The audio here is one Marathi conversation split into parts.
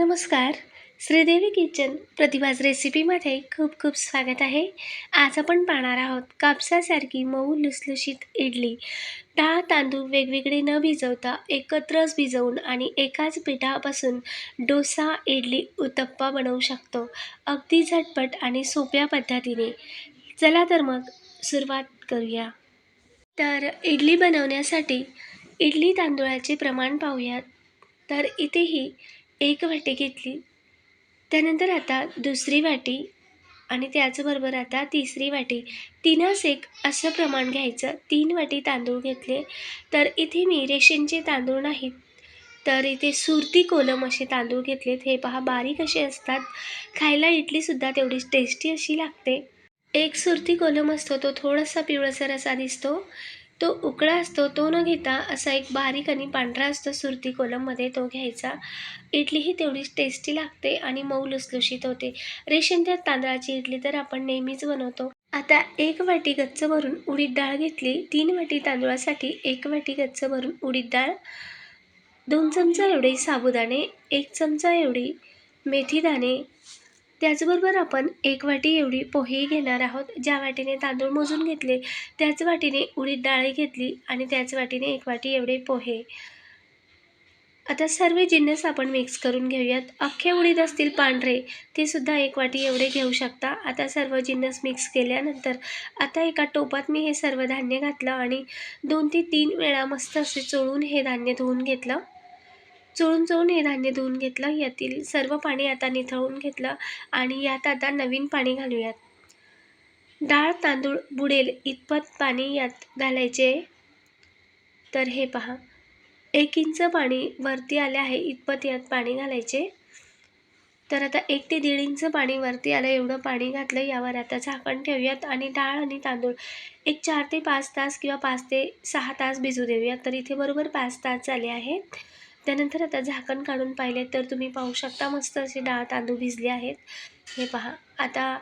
नमस्कार. श्रीदेवी किचन प्रतिभाज रेसिपीमध्ये खूप खूप स्वागत आहे. आज आपण पाहणार आहोत कापसासारखी मऊ लुसलुशीत इडली. डाळ तांदूळ वेगवेगळे न भिजवता एकत्रच भिजवून आणि एकाच पिठापासून डोसा इडली उत्तप्पा बनवू शकतो. अगदी झटपट आणि सोप्या पद्धतीने. चला तर मग सुरुवात करूया. तर इडली बनवण्यासाठी इडली तांदूळाचे प्रमाण पाहूयात. तर इथेही एक वाटी घेतली. त्यानंतर आता दुसरी वाटी आणि त्याचबरोबर आता तिसरी वाटी. तीनच एक असं प्रमाण घ्यायचं. तीन वाटी तांदूळ घेतले. तर इथे मी रेशनचे तांदूळ नाहीत तर इथे सुरती कोलम असे तांदूळ घेतलेत. हे पहा बारीक असे असतात. खायला इडलीसुद्धा तेवढीच टेस्टी अशी लागते. एक सुरती कोलम असतो तो थोडासा पिवळसर असा दिसतो. तो उकळा असतो तो न घेता असा एक बारीक आणि पांढरा असतो सुरती कोलममध्ये तो घ्यायचा. इडली ही तेवढीच टेस्टी लागते आणि मऊ लुसलुशीत होते. रेशनच्या तांदळाची इडली तर आपण नेहमीच बनवतो. आता एक वाटी गच्च भरून उडीद डाळ घेतली. तीन वाटी तांदूळासाठी एक वाटी गच्च भरून उडीद डाळ दोन चमचा एवढे साबुदाणे एक चमचा एवढी मेथी दाणे त्याचबरोबर आपण एक वाटी एवढी पोहेही घेणार आहोत. ज्या वाटीने तांदूळ मोजून घेतले त्याच वाटीने उडीद डाळ घेतली आणि त्याच वाटीने एक वाटी एवढे पोहे. आता सर्व जिन्नस आपण मिक्स करून घेऊयात. अख्खे उडीद असतील पांढरे ते सुद्धा एक वाटी एवढे घेऊ शकता. आता सर्व जिन्नस मिक्स केल्यानंतर आता एका टोपात मी हे सर्व धान्य घातलं आणि दोन ते तीन वेळा मस्त असे चोळून हे धान्य धुवून घेतलं. चोळून चोळून हे धान्य धुवून घेतलं. यातील सर्व पाणी आता निथळून घेतलं आणि यात आता नवीन पाणी घालूयात. डाळ तांदूळ बुडेल इतपत पाणी यात घालायचे. तर हे पहा. एक इंच पाणी वरती आले आहे इतपत यात पाणी घालायचे. तर आता एक ते दीड इंच पाणी वरती आलं एवढं पाणी घातलं यावर आता झाकण ठेवूयात आणि डाळ आणि तांदूळ एक चार ते पाच तास किंवा पाच ते सहा तास भिजू देऊयात. तर इथे बरोबर पाच तास झाले आहेत. त्यानंतर आता झाकण काढून पाहिले तर तुम्ही पाहू शकता मस्त असे डाळ तांदूळ भिजले आहेत. हे पहा. आता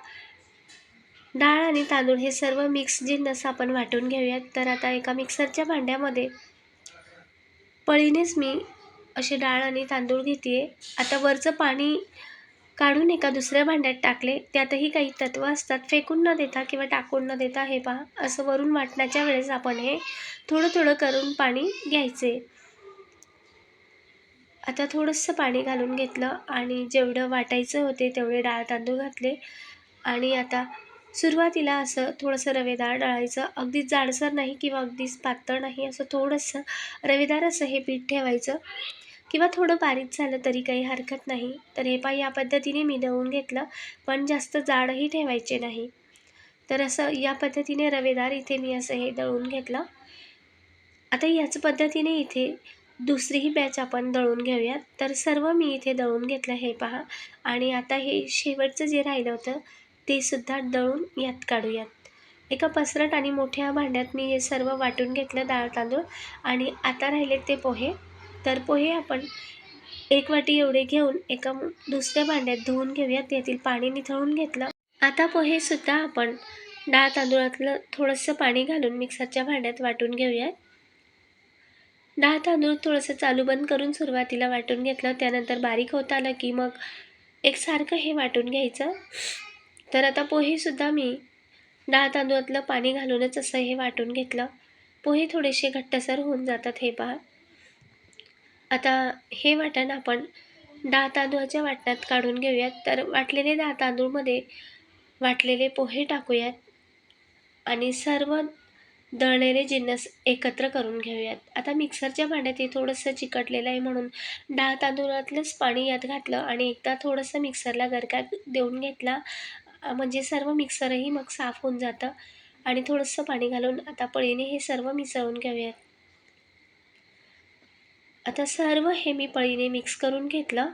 डाळ आणि तांदूळ हे सर्व मिक्स जिन्नस आपण वाटून घेऊयात. तर आता एका मिक्सरच्या भांड्यामध्ये पळीनेच मी असे डाळ आणि तांदूळ घेते आता वरचं पाणी काढून एका दुसऱ्या भांड्यात टाकले. त्यातही काही तत्व असतात. फेकून न देता किंवा टाकून न देता हे पहा. असं वरून वाटण्याच्या वेळेस आपण हे थोडं थोडं करून पाणी घ्यायचे. आता थोडंसं पाणी घालून घेतलं आणि जेवढं वाटायचं होते तेवढे डाळ तांदूळ घातले. आणि आता सुरुवातीला असं थोडंसं रवेदार डाळायचं. अगदी जाडसर नाही किंवा अगदीच पातळ नाही असं थोडंसं रवेदार असं हे पीठ ठेवायचं. किंवा थोडं बारीक झालं तरी काही हरकत नाही. तर हे पा या पद्धतीने मी दळून घेतलं. पण जास्त जाडही ठेवायचे नाही. तर असं या पद्धतीने रवेदार इथे मी असं हे दळून घेतलं. आता याच पद्धतीने इथे दुसरीही बॅच आपण दळून घेऊयात. तर सर्व मी इथे दळून घेतलं हे पहा. आणि आता हे शेवटचं जे राहिलं होतं ते सुद्धा दळून यात काढूयात. एका पसरट आणि मोठ्या भांड्यात मी हे सर्व वाटून घेतलं डाळ तांदूळ. आणि आता राहिले ते पोहे. तर पोहे आपण एक वाटी एवढे घेऊन एका दुसऱ्या भांड्यात धुवून घेऊयात. त्यातील पाणी निथळून घेतलं. आता पोहेसुद्धा आपण डाळ तांदूळातलं थोडंसं पाणी घालून मिक्सरच्या भांड्यात वाटून घेऊयात. डाळ तांदूळ थोडंसं चालू बंद करून सुरुवातीला वाटून घेतलं. त्यानंतर बारीक होत आलं की मग एकसारखं हे वाटून घ्यायचं. तर आता पोहेसुद्धा मी डाळ तांदूळातलं पाणी घालूनच असं हे वाटून घेतलं. पोहे थोडेसे घट्टसर होऊन जातात हे पहा. आता हे वाटण आपण डाळ तांदूळाच्या वाटणात काढून घेऊयात. तर वाटलेले डाळ तांदूळमध्ये वाटलेले पोहे टाकूयात. आणि सर्व दळलेले जिन्नस एकत्र करून घेऊयात. आता मिक्सरच्या भांड्यात हे थोडंसं चिकटलेलं आहे म्हणून डाळ तांदूळातलंच पाणी यात घातलं आणि एकदा थोडंसं मिक्सरला गरका देऊन घेतला. म्हणजे सर्व मिक्सरही मग साफ होऊन जातं आणि थोडंसं पाणी घालून आता पळीने हे सर्व मिसळून घेऊयात. आता सर्व हे मी पळीने मिक्स करून घेतलं.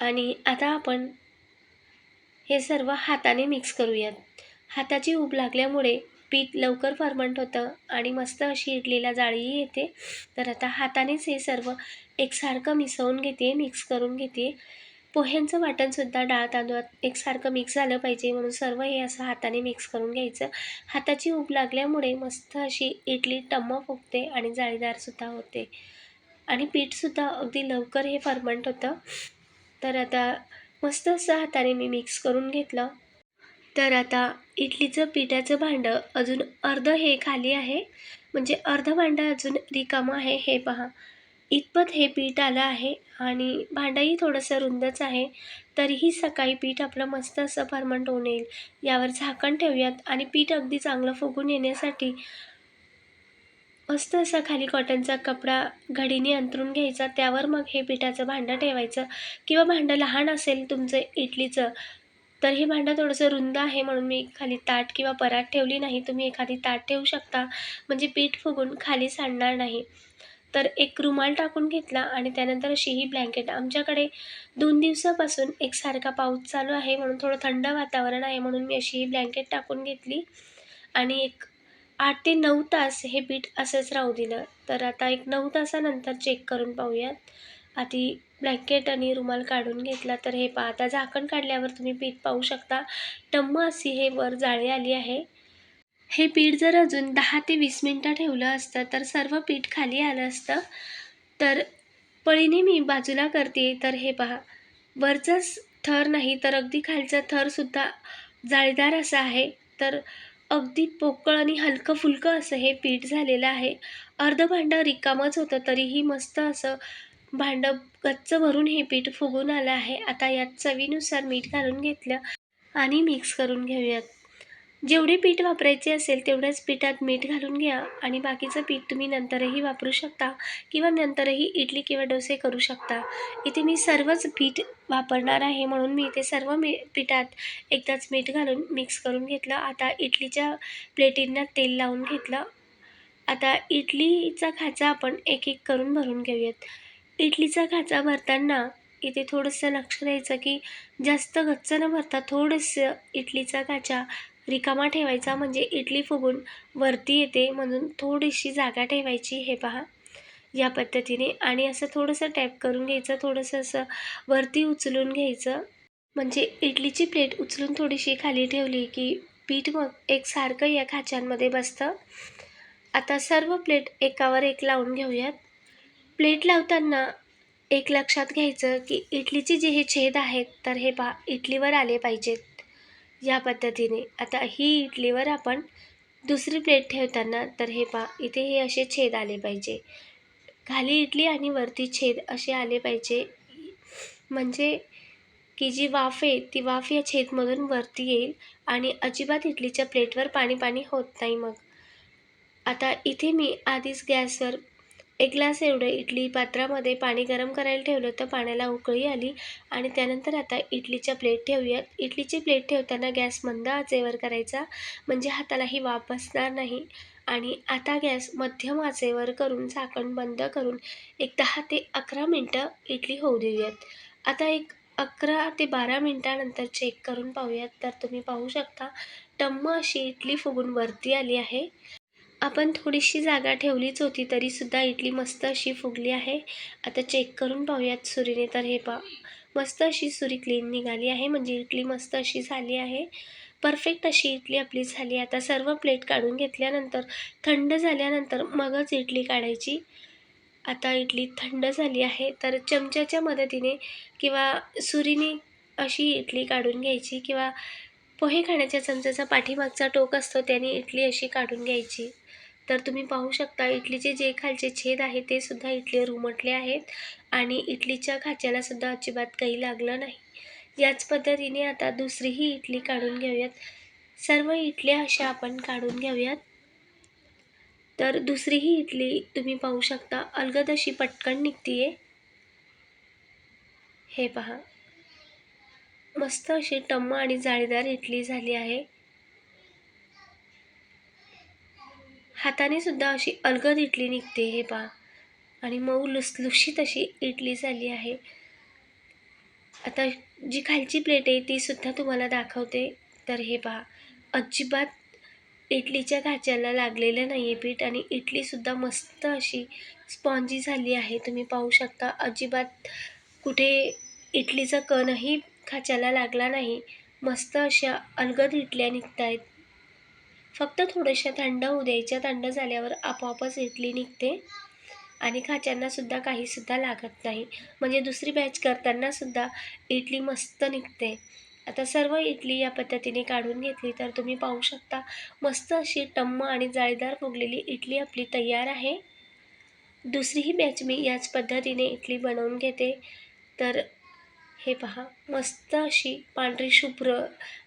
आणि आता आपण हे सर्व हाताने मिक्स करूयात. हाताची ऊब लागल्यामुळे पीठ लवकर फर्मंट होतं आणि मस्त अशी इडलीला जाळीही येते. तर आता हातानेच हे सर्व एकसारखं मिसळून घेते मिक्स करून घेते. पोह्यांचं वाटणसुद्धा डाळ तांदूळात एकसारखं मिक्स झालं पाहिजे म्हणून सर्व हे असं हाताने मिक्स करून घ्यायचं. हाताची ऊब लागल्यामुळे मस्त अशी इडली टम्म फुगते आणि जाळीदारसुद्धा होते. आणि पीठसुद्धा अगदी लवकर हे फर्मंट होतं. तर आता मस्त असं हाताने मी मिक्स करून घेतलं. तर आता इडलीचं पिठाचं भांडं अजून अर्धं हे खाली आहे. म्हणजे अर्धं भांडं अजून रिकामं आहे हे पहा. इतपत हे पीठ आलं आहे आणि भांडंही थोडंसं रुंदच आहे. तरीही सकाळी पीठ आपलं मस्त असं फर्मंट होऊन येईल. यावर झाकण ठेवूयात आणि पीठ अगदी चांगलं फुगून येण्यासाठी मस्त असा खाली कॉटनचा कपडा घडीने अंतरून घ्यायचा. त्यावर मग हे पिठाचं भांडं ठेवायचं. किंवा भांडं लहान असेल तुमचं इडलीचं तर हे भांडं थोडंसं रुंद आहे म्हणून मी खाली ताट किंवा परात ठेवली नाही. तुम्ही एखादी ताट ठेवू शकता. म्हणजे पीठ फुगून खाली सांडणार नाही. तर एक रुमाल टाकून घेतला आणि त्यानंतर अशी ही ब्लँकेट आमच्याकडे दोन दिवसापासून एकसारखा पाऊस चालू आहे म्हणून थोडं थंड वातावरण आहे म्हणून मी अशी ही ब्लँकेट टाकून घेतली. आणि एक आठ ते नऊ तास हे पीठ असंच राहू दिलं. तर आता एक नऊ तासानंतर चेक करून पाहूयात. आधी ब्लँकेट आणि रुमाल काढून घेतला. तर हे पहा आता झाकण काढल्यावर तुम्ही पीठ पाहू शकता. टम्म अशी हे वर जाळी आली आहे. हे पीठ जर अजून दहा ते वीस मिनटं ठेवलं असतं तर सर्व पीठ खाली आलं असतं. तर पळीने मी बाजूला करते. तर हे पहा वरचाच थर नाही तर अगदी खालचा थरसुद्धा जाळीदार असा आहे. तर अगदी पोकळ आणि हलकं फुलकं असं हे पीठ झालेलं आहे. अर्ध भांडं रिकामंच होतं तरीही मस्त असं भांडं गच्च भरून हे पीठ फुगून आलं आहे. आता यात चवीनुसार मीठ घालून घेतलं आणि मिक्स करून घेऊयात. जेवढे पीठ वापरायचे असेल तेवढ्याच पिठात मीठ घालून घ्या आणि बाकीचं पीठ तुम्ही नंतरही वापरू शकता किंवा नंतरही इडली किंवा डोसे करू शकता. इथे मी सर्वच पीठ वापरणार आहे म्हणून मी इथे सर्व मी पिठात एकदाच मीठ घालून मिक्स करून घेतलं. आता इडलीच्या प्लेटींना तेल लावून घेतलं. आता इडलीचा खाचा आपण एक एक करून भरून घेऊयात. इडलीचा खाचा भरताना इथे थोडंसं लक्ष द्यायचं की जास्त गच्च न भरता थोडंसं इडलीचा खाचा रिकामा ठेवायचा. म्हणजे इडली फुगून वरती येते म्हणून थोडीशी जागा ठेवायची हे पहा या पद्धतीने. आणि असं थोडंसं टॅप करून घ्यायचं थोडंसं असं वरती उचलून घ्यायचं. म्हणजे इडलीची प्लेट उचलून थोडीशी खाली ठेवली की पीठ मग एकसारखं या खाच्यांमध्ये बसतं. आता सर्व प्लेट एकावर एक लावून घेऊयात. प्लेट लावताना एक लक्षात घ्यायचं की इडलीचे जे हे छेद आहेत तर हे पहा इडलीवर आले पाहिजेत. या पद्धतीने. आता ही इडलीवर आपण दुसरी प्लेट ठेवताना तर हे पहा इथे हे असे छेद आले पाहिजे. खाली इडली आणि वरती छेद असे आले पाहिजे. म्हणजे की जी वाफ आहे ती वाफ या छेदमधून वरती येईल आणि अजिबात इडलीच्या प्लेटवर पाणी पाणी होत नाही मग. आता इथे मी आधीच गॅसवर एक ग्लास एवढं इडली पात्रामध्ये पाणी गरम करायला ठेवलं तर पाण्याला उकळी आली आणि त्यानंतर आता इडलीच्या प्लेट ठेवूयात. इडलीची प्लेट ठेवताना गॅस मंद आचेवर करायचा म्हणजे हातालाही वाप बसणार नाही. आणि आता गॅस मध्यम आचेवर करून झाकण बंद करून एक दहा ते अकरा मिनटं इडली होऊ देऊयात. आता एक अकरा ते बारा मिनटानंतर चेक करून पाहूयात. तर तुम्ही पाहू शकता टम्म अशी इडली फुगून वरती आली आहे. आपण थोडीशी जागा ठेवलीच होती तरीसुद्धा इडली मस्त अशी फुगली आहे. आता चेक करून पाहूयात सुरीने. तर हे पा मस्त अशी सुरी क्लीन निघाली आहे. म्हणजे इडली मस्त अशी झाली आहे. परफेक्ट अशी इडली आपली झाली आता सर्व प्लेट काढून घेतल्यानंतर थंड झाल्यानंतर मगच इडली काढायची. आता इडली थंड झाली आहे. तर चमच्याच्या मदतीने किंवा सुरीने अशी इडली काढून घ्यायची किंवा पोहे खाण्याच्या चमच्याचा पाठीमागचा टोक असतो त्याने इडली अशी काढून घ्यायची. तर तुम्ही पाहू शकता इडलीचे जे खालचे छेद आहे ते सुद्धा इडलीवर उमटले आहेत आणि इडलीच्या खाच्याला सुद्धा अजिबात काही लागलं नाही. याच पद्धतीने आता दुसरीही इडली काढून घेऊयात. सर्व इडल्या अशा आपण काढून घेऊयात. तर दुसरीही इडली तुम्ही पाहू शकता. अलगद अशी पटकन निघतीये. हे पहा. मस्त अशी टम्म आणि जाळीदार इडली झाली आहे. हाताने सुद्धा अशी अलगद इडली निघते हे पहा. आणि मऊ लुसलुशीत अशी इडली झाली आहे. आता जी खालची प्लेट आहे ती सुद्धा तुम्हाला दाखवते. तर हे पहा. अजिबात इडलीच्या खाच्याला लागलेलं नाही आहे पीठ आणि इडलीसुद्धा मस्त अशी स्पॉन्जी झाली आहे. तुम्ही पाहू शकता अजिबात कुठे इडलीचा कणही खाच्याला लागला नाही. मस्त अशा अलगद इडल्या निघत आहेत फक्त थोड्याशा थंड होऊ द्यायच्या थंड झाल्यावर आपोआपच इडली निघते आणि खाच्यांनासुद्धा काहीसुद्धा लागत नाही. म्हणजे दुसरी बॅच करतानासुद्धा इडली मस्त निघते. आता सर्व इडली या पद्धतीने काढून घेतली तर तुम्ही पाहू शकता मस्त अशी टम्म आणि जाळीदार फुगलेली इडली आपली तयार आहे. दुसरीही बॅच मी याच पद्धतीने इडली बनवून घेते. तर हे पहा मस्त अशी पांढरी शुभ्र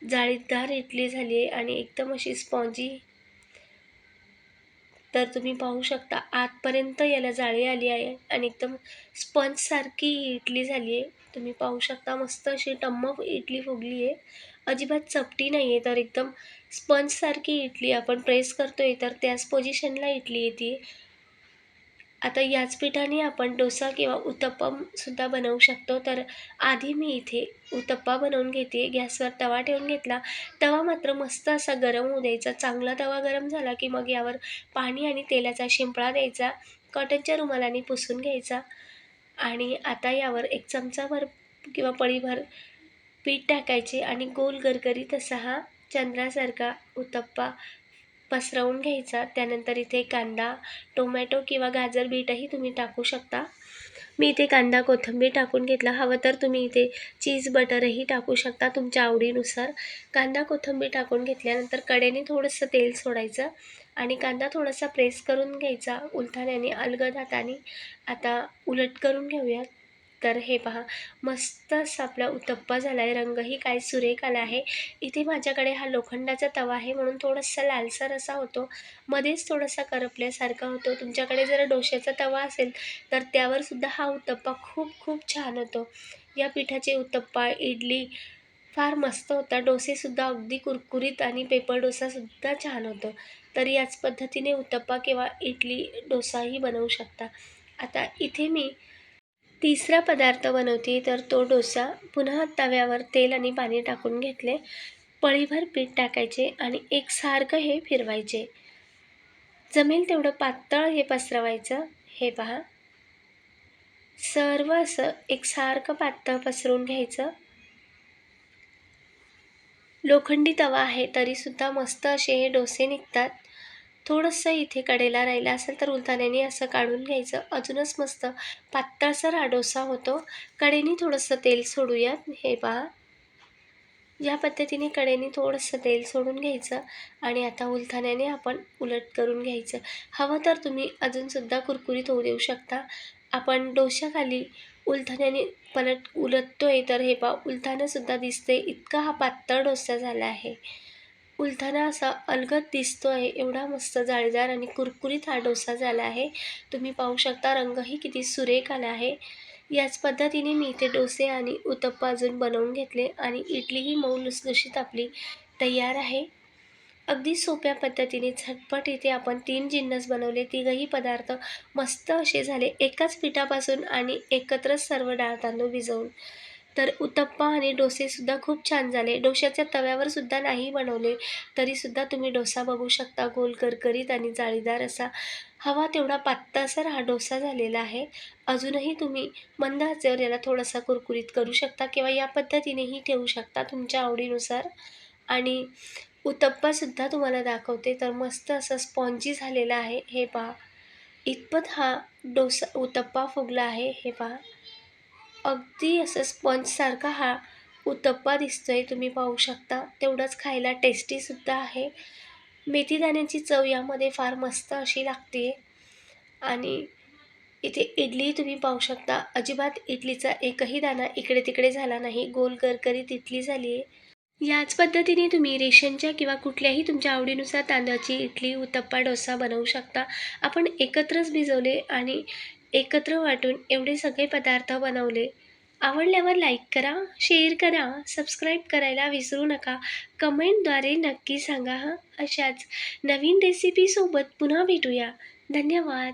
जाळीदार इडली झाली आहे आणि एकदम अशी स्पॉन्जी. तर तुम्ही पाहू शकता आतपर्यंत याला जाळी आली आहे आणि एकदम स्पंजसारखी ही इडली झाली आहे. तुम्ही पाहू शकता मस्त अशी टम्म इडली फुगली आहे. अजिबात चपटी नाही आहे तर एकदम स्पंजसारखी इडली आपण प्रेस करतोय तर त्याच पोझिशनला इडली येते. आता याच पिठाने आपण डोसा किंवा उत्तप्पमसुद्धा बनवू शकतो. तर आधी मी इथे उत्तप्पा बनवून घेते. गॅसवर तवा ठेवून घेतला. तवा मात्र मस्त असा गरम होऊ द्यायचा. चांगला तवा गरम झाला की मग यावर पाणी आणि तेलाचा शिंपळा द्यायचा. कॉटनच्या रुमालाने पुसून घ्यायचा. आणि आता यावर एक चमचाभर किंवा पळीभर पीठ टाकायचे आणि गोल गरगरीत असा हा चंद्रासारखा उत्तप्पा पसरवून घ्यायचा. त्यानंतर इथे कांदा टोमॅटो किंवा गाजर बीटही तुम्ही टाकू शकता. मी इथे कांदा कोथिंबीर टाकून घेतला. हवं तर तुम्ही इथे चीज बटरही टाकू शकता तुमच्या आवडीनुसार. कांदा कोथिंबीर टाकून घेतल्यानंतर कडेने थोडंसं तेल सोडायचं आणि कांदा थोडासा प्रेस करून घ्यायचा उलथाण्याने अलगद हाताने. आता उलट करून घेऊयात. तर हे पहा मस्त असा आपला उत्तप्पा झाला आहे रंगही काय सुरेख आला आहे. इथे माझ्याकडे हा लोखंडाचा तवा आहे म्हणून थोडासा लालसर असा होतो. मध्येच थोडासा करपल्यासारखा होतो. तुमच्याकडे जर डोश्याचा तवा असेल तर त्यावर सुद्धा हा उत्तप्पा खूप खूप छान होतो. या पिठाचे उत्तप्पा इडली फार मस्त होता. डोसेसुद्धा अगदी कुरकुरीत आणि पेपर डोसासुद्धा छान होतो. तर याच पद्धतीने उत्तप्पा किंवा इडली डोसाही बनवू शकता. आता इथे मी तिसरा पदार्थ बनवते तर तो डोसा. पुन्हा तव्यावर तेल आणि पाणी टाकून घेतले. पळीभर पीठ टाकायचे आणि एकसारखं हे फिरवायचे. जमेल तेवढं पातळ हे पसरवायचं. हे पहा. सर्व असं एकसारखं पातळ पसरून घ्यायचं. लोखंडी तवा आहे तरीसुद्धा मस्त असे हे डोसे निघतात. थोडंसं इथे कडेला राहिलं असेल तर उलथाण्याने असं काढून घ्यायचं. अजूनच मस्त पातळसर हा डोसा होतो. कडेने थोडंसं तेल सोडूयात हे पहा. या पद्धतीने कडेने थोडंसं तेल सोडून घ्यायचं आणि आता उलथाण्याने आपण उलट करून घ्यायचं. हवं तर तुम्ही अजूनसुद्धा कुरकुरीत होऊ देऊ शकता. आपण डोशाखाली उलथाण्याने पलट उलटतोय तर हे पा उलथाणंसुद्धा दिसते इतका हा पातळ डोसा झाला आहे. उलथाना असा अलगद दिसतो आहे एवढा मस्त जाळीदार आणि कुरकुरीत हा डोसा झाला आहे. तुम्ही पाहू शकता रंगही किती सुरेख आला आहे. याच पद्धतीने मी इथे डोसे आणि उत्तप्पा अजून बनवून घेतले आणि इडलीही मऊ लुसलुशीत आपली तयार आहे. अगदी सोप्या पद्धतीने झटपट इथे आपण तीन जिन्नस बनवले. तिघही पदार्थ मस्त असे झाले. एकाच पिठापासून आणि एकत्रच सर्व डाळ तांदूळ भिजवून. तर उत्तप्पा आणि डोसेसुद्धा खूप छान झाले. डोश्याच्या तव्यावरसुद्धा नाही बनवले तरीसुद्धा तुम्ही डोसा बघू शकता. गोल करकरीत आणि जाळीदार असा हवा तेवढा पात्तासर हा डोसा झालेला आहे. अजूनही तुम्ही मंद आचेवर याला थोडासा कुरकुरीत करू शकता किंवा या पद्धतीनेही ठेवू शकता तुमच्या आवडीनुसार. आणि उत्तप्पासुद्धा तुम्हाला दाखवते. तर मस्त असं स्पॉन्जी झालेला आहे. हे पहा. इतपत हा डोसा उत्तप्पा फुगला आहे. हे पहा. अगदी असं स्पंजसारखा हा उत्तप्पा दिसतो आहे तुम्ही पाहू शकता. तेवढंच खायला टेस्टीसुद्धा आहे. मेथी दाण्याची चव यामध्ये फार मस्त अशी लागते. आणि इथे इडली तुम्ही पाहू शकता. अजिबात इडलीचा एकही दाणा इकडे तिकडे झाला नाही. गोल करकरीत इडली झाली आहे. याच पद्धतीने तुम्ही रेशनच्या किंवा कुठल्याही तुमच्या आवडीनुसार तांदळाची इडली उत्तप्पा डोसा बनवू शकता. आपण एकत्रच भिजवले आणि एकत्र वाटून एवढे सगळे पदार्थ बनवले. आवडल्यावर लाईक करा शेअर करा सबस्क्राईब करायला विसरू नका. कमेंटद्वारे नक्की सांगा हां. अशाच नवीन रेसिपीसोबत पुन्हा भेटूया. धन्यवाद.